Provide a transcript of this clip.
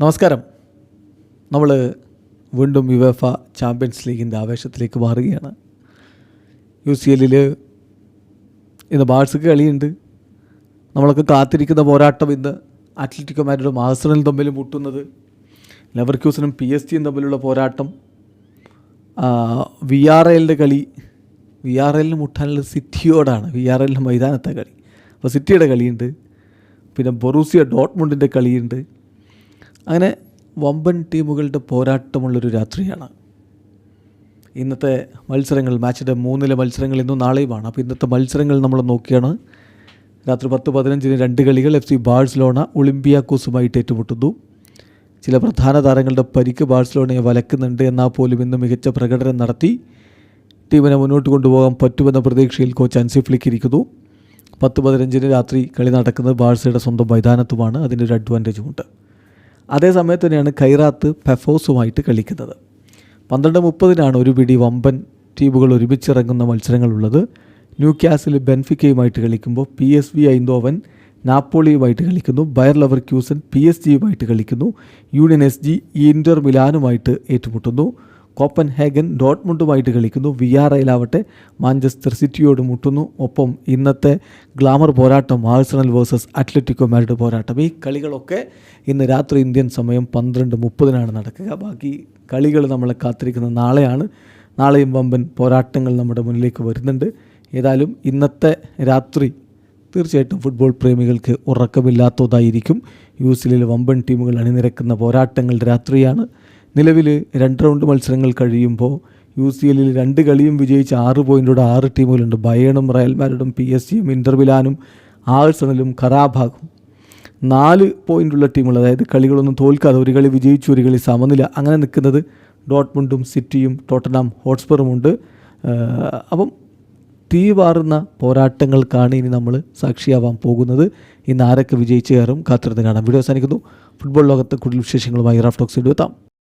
നമസ്കാരം. നമ്മൾ വീണ്ടും യുവേഫ ചാമ്പ്യൻസ് ലീഗിന്റെ ആവേശത്തിലേക്ക് മാറുകയാണ്. യു സി എല്ലിൽ ഇന്ന് ബാഴ്സക്ക് കളിയുണ്ട്. നമ്മളൊക്കെ കാത്തിരിക്കുന്ന പോരാട്ടം ഇന്ന് അത്ലറ്റിക്കോ മാഡ്രിഡും ആസണൽ തമ്മിൽ മുട്ടുന്നത് ലെവർ ക്യൂസിനും പി എസ് ടിയും തമ്മിലുള്ള പോരാട്ടം. വി ആർ എല്ലിന്റെ കളി. വി ആർ എല്ലിന് മുട്ടാനുള്ള സിറ്റിയോടാണ് വി ആർ എല്ലിന്റെ മൈതാനത്തെ കളി. അപ്പോൾ സിറ്റിയുടെ കളിയുണ്ട്. പിന്നെ ബൊറൂസിയ ഡോട്ട്മുണ്ടിന്റെ കളിയുണ്ട്. അങ്ങനെ വമ്പൻ ടീമുകളുടെ പോരാട്ടമുള്ളൊരു രാത്രിയാണ്. ഇന്നത്തെ മത്സരങ്ങൾ മാച്ചിന്റെ മൂന്നിലെ മത്സരങ്ങൾ ഇന്നും നാളെയുമാണ്. അപ്പോൾ ഇന്നത്തെ മത്സരങ്ങൾ നമ്മൾ നോക്കിയാണ്. രാത്രി പത്ത് പതിനഞ്ചിന് രണ്ട് കളികൾ എഫ് സി ബാഴ്സലോണ ഒളിമ്പിയാക്കോസുമായിട്ട് ഏറ്റുമുട്ടുന്നു. ചില പ്രധാന താരങ്ങളുടെ പരിക്ക് ബാഴ്സലോണയെ വലക്കുന്നുണ്ട് എന്നാൽ പോലും ഇന്ന് മികച്ച പ്രകടനം നടത്തി ടീമിനെ മുന്നോട്ട് കൊണ്ടുപോകാൻ പറ്റുമെന്ന പ്രതീക്ഷയിൽ കോച്ച് അൻസിഫ്ലിക്കിരിക്കുന്നു പത്ത് പതിനഞ്ചിന് രാത്രി കളി നടക്കുന്നത് ബാഴ്സയുടെ സ്വന്തം മൈതാനത്തുമാണ്. അതിന്റെ ഒരു അഡ്വാന്റേജുമുണ്ട് അതേ സമയത്ത് തന്നെയാണ് കൈറാത്ത് പെഫോസുമായിട്ട് കളിക്കുന്നത്. പന്ത്രണ്ട് മുപ്പതിനാണ് ഒരു പിടി വമ്പൻ ടീമുകൾ ഒരുമിച്ചിറങ്ങുന്ന മത്സരങ്ങളുള്ളത്. ന്യൂ ക്യാസിൽ ബെൻഫിക്കയുമായിട്ട് കളിക്കുമ്പോൾ പി എസ് വി ഐന്തോവൻ നാപ്പോളിയുമായിട്ട് കളിക്കുന്നു. Bayer Leverkusen P S ജിയുമായിട്ട് കളിക്കുന്നു. യൂണിയൻ എസ് ജി ഇന്റർ മിലാനുമായിട്ട് ഏറ്റുമുട്ടുന്നു. കോപ്പൻ ഹാഗൻ ഡോട്ട്മുണ്ടുമായിട്ട് കളിക്കുന്നു. വി ആർ ഐയിലാവട്ടെ മാഞ്ചസ്റ്റർ സിറ്റിയോട് മുട്ടുന്നു. ഒപ്പം ഇന്നത്തെ ഗ്ലാമർ പോരാട്ടം ആഴ്സണൽ വേഴ്സസ് അത്ലറ്റിക്കോ മാരുടെ പോരാട്ടം. ഈ കളികളൊക്കെ ഇന്ന് രാത്രി ഇന്ത്യൻ സമയം പന്ത്രണ്ട് മുപ്പതിനാണ് നടക്കുക. ബാക്കി കളികൾ നമ്മളെ കാത്തിരിക്കുന്ന നാളെയാണ്. നാളെയും വമ്പൻ പോരാട്ടങ്ങൾ നമ്മുടെ മുന്നിലേക്ക് വരുന്നുണ്ട്. ഏതായാലും ഇന്നത്തെ രാത്രി തീർച്ചയായിട്ടും ഫുട്ബോൾ പ്രേമികൾക്ക് ഉറക്കമില്ലാത്തതായിരിക്കും. യു സിലെ വമ്പൻ ടീമുകൾ അണിനിരക്കുന്ന പോരാട്ടങ്ങളുടെ രാത്രിയാണ്. നിലവിൽ രണ്ട് റൗണ്ട് മത്സരങ്ങൾ കഴിയുമ്പോൾ യു സി എല്ലിൽ രണ്ട് കളിയും വിജയിച്ച് ആറ് പോയിന്റോടെ ആറ് ടീമുകളുണ്ട് ബയണും റയൽ മാരിഡും പി എസ് സിയും ഇന്റർവിലാനും ആഴ്സണലും ഖറാഭാഗും നാല് പോയിന്റുള്ള ടീമുകൾ അതായത് കളികളൊന്നും തോൽക്കാതെ ഒരു കളി വിജയിച്ചു ഒരു കളി സമനില അങ്ങനെ നിൽക്കുന്നത് ഡോട്ട്മുണ്ടും സിറ്റിയും ടോട്ടനാം ഹോട്ട്സ്പറുമുണ്ട് അപ്പം തീ പാറുന്ന പോരാട്ടങ്ങൾക്കാണ് ഇനി നമ്മൾ സാക്ഷിയാവാൻ പോകുന്നത്. ഇന്ന് ആരൊക്കെ വിജയിച്ചു കയറും കാത്തിരുന്ന് കാണാം. വീഡിയോ അവസാനിക്കുന്നു. ഫുട്ബോൾ ലോകത്ത് കൂടുതൽ വിശേഷങ്ങളുമായി റാഫ്റ്റോക്സ് എത്താം.